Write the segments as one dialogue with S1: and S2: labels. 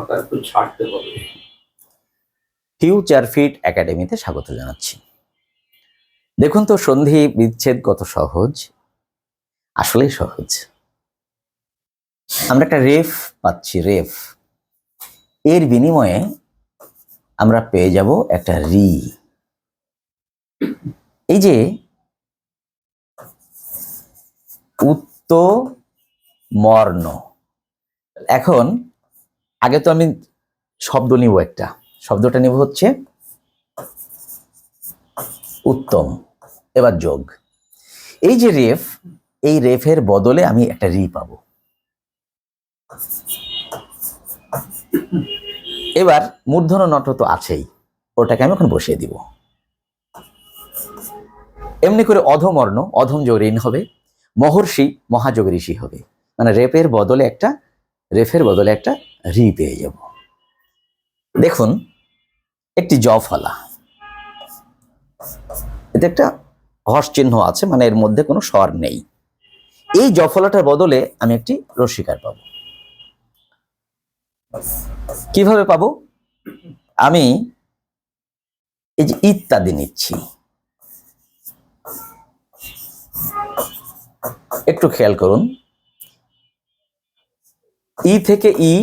S1: একটু ছাড়তে
S2: future fit একাডেমিতে স্বাগত জানাচ্ছি। দেখুন তো, সন্ধি বিচ্ছেদ কত সহজ। আসলেই সহজ। আমরা একটা রেফ পাচ্ছি, রেফ। এর বিনিময়ে আমরা পেয়ে যাব একটা রি। এই যে উত্ত মর্ণ এখন আগে তো আমি শব্দ নিব একটা। শব্দটা নিব হচ্ছে উত্তম, এবার যোগ। এই যে রেফ, এই রেফের বদলে আমি একটা রি পাবো। এবার মূর্ধন নট তো আছেই, ওটাকে আমি এখন বসিয়ে দিব। এমনি করে অধমর্ণ, অধম যোগ ঋণ হবে, মহর্ষি, মহাযোগ ঋষি হবে। মানে রেপের বদলে একটা, রেফের বদলে একটা রি পেয়ে যাব। দেখুন, একটি জ ফলা। এতে একটা হর্ষ চিহ্ন আছে মানে এর মধ্যে কোনো স্বর নেই। এই জফলাটার বদলে আমি একটি রসিকার পাবো। কীভাবে পাবো? আমি এই যে ইত্যাদি নিচ্ছি। একটু খেয়াল করুন। ই থেকে ই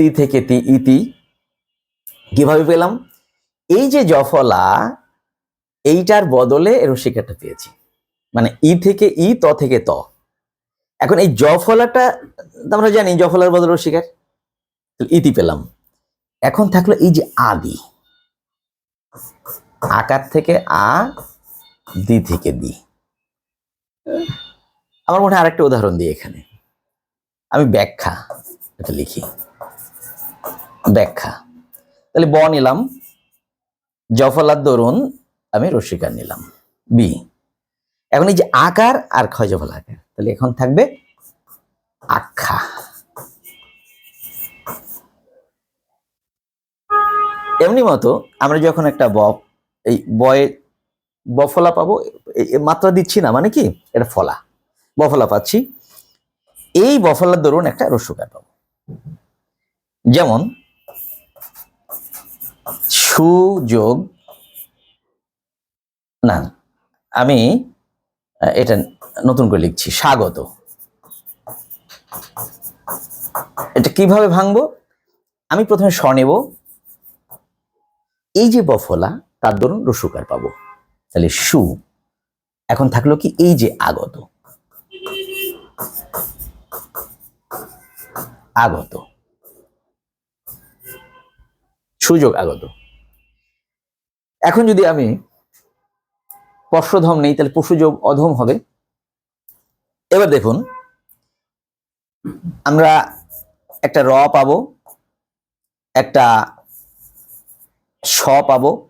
S2: তি থেকে তি ইতি। কীভাবে পেলাম? এই যে জফলা, এইটার বদলে রসিকাটা পেয়েছি। মানে ই থেকে ই, ত থেকে ত। এখন এই জফলাটা, আমরা জানি জফলার বদলে রসিকার। ইতি পেলাম। এখন থাকল এই যে আদি। আকার থেকে আ, দি থেকে দি। আমার মনে হয় আরেকটা উদাহরণ দিই এখানে। আমি ব্যাখ্যা এটা লিখি। ব্যাখ্যা। তাহলে ব নিলাম। জফলার দরুন আমি রসিকার নিলাম। বি। এখন এই যে আকার আর ক্ষয় জফল আকার, তাহলে এখন থাকবে আখ্যা। এমনি মতো আমরা যখন একটা ব, এই বয়ে বফলা পাবো মাত্রা দিচ্ছি না মানে কি? এটা ফলা। বফলা পাচ্ছি। এই বফলার দরুন একটা রস্যকার পাবো। যেমন সুযোগ না, আমি এটা নতুন করে লিখছি, স্বাগত। এটা কীভাবে ভাঙবো? আমি প্রথমে স নেব। এই যে বফলা, তার দরুন রসুকার পাবো। তাহলে সু, এখন থাকল কি এই যে আগত। আগত। সুযোগ আগত। এখন যদি আমি পশ্রধম নেই, তাহলে পশুযোগ অধম হবে। এবার দেখুন, আমরা একটা র পাবো, একটা স পাবো।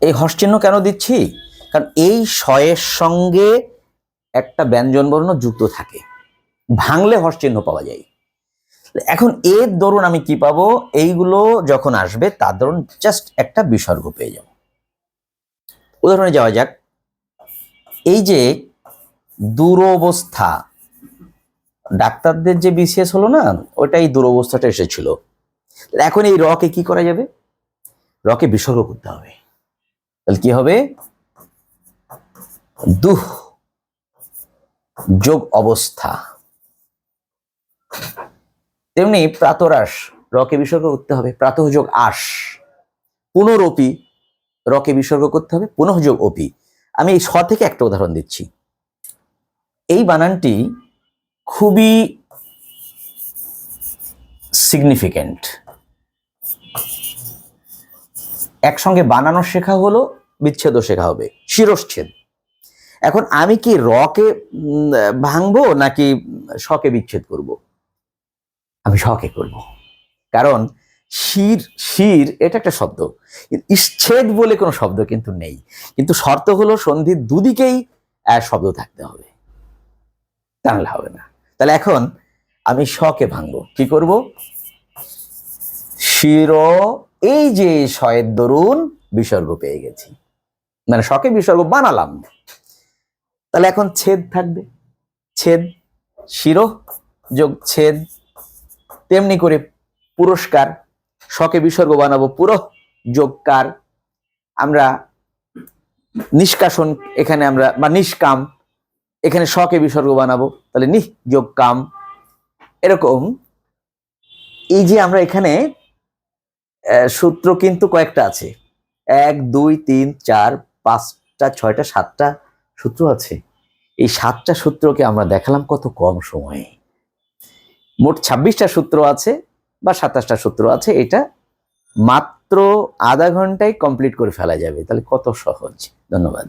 S2: এই হর্ষচিহ্ন কেন দিচ্ছি? কারণ এই শয়ের সঙ্গে একটা ব্যঞ্জন বর্ণ যুক্ত থাকে। ভাঙলে হর্ষচিহ্ন পাওয়া যায়। এখন এর দরুন আমি কি পাবো? এইগুলো যখন আসবে, তার দরুন জাস্ট একটা বিসর্গ পেয়ে যাব। উদাহরণে যাওয়া যাক। এই যে দুরবস্থা, ডাক্তারদের যে বিসিএস হলো না, ওটাই দুরবস্থাটা এসেছিল। এখন এই রকে কি করা যাবে? রকে বিসর্গ করতে হবে। তাহলে কি হবে? দুহ যোগ অবস্থা। তেমনি প্রাতরাস রকে বিসর্গ করতে হবে, প্রাতঃযোগ আস পুনরপি, রকে বিসর্গ করতে হবে, পুনঃযোগ অপি আমি এই স থেকে একটা উদাহরণ দিচ্ছি। এই বানানটি খুবই সিগনিফিক্যান্ট একসঙ্গে বানানো শেখা হলো, বিচ্ছেদও শেখা হবে, শিরশ্ছেদ। এখন আমি কি রকে ভাঙবো নাকি শকে বিচ্ছেদ করব? আমি শকে করব। কারণ শির শির এটা একটা শব্দ। ইচ্ছেদ বলে কোনো শব্দ কিন্তু নেই। কিন্তু শর্ত হলো সন্ধির দুদিকেই শব্দ থাকতে হবে। তাহলে হবে না। তাহলে এখন আমি শকে ভাঙবো। কি করব? শির, এই যে শয়ের দরুন বিসর্গ পেয়ে গেছি। মানে শকে বিসর্গ বানালাম। তাহলে এখন ছেদ থাকবে। ছেদ, শিরো যোগ ছেদ তেমনি করে পুরস্কার শকে বিসর্গ বানাবো পুরো যোগকার আমরা নিষ্কাশন এখানে আমরা, বা নিষ্কাম, এখানে শকে বিসর্গ বানাবো। তাহলে নিহ যোগ কাম এরকম, এই যে আমরা এখানে সূত্র কিন্তু কয়েকটা আছে। এক, দুই, তিন, চার, পাঁচটা, ছয়টা, সাতটা সূত্র আছে। এই সাতটা সূত্রকে আমরা দেখালাম কত কম সময়ে। মোট ছাব্বিশটা সূত্র আছে বা সাতাশটা সূত্র আছে, এটা মাত্র আধা ঘন্টায় কমপ্লিট করে ফেলা যাবে। তাহলে কত সহজ? ধন্যবাদ।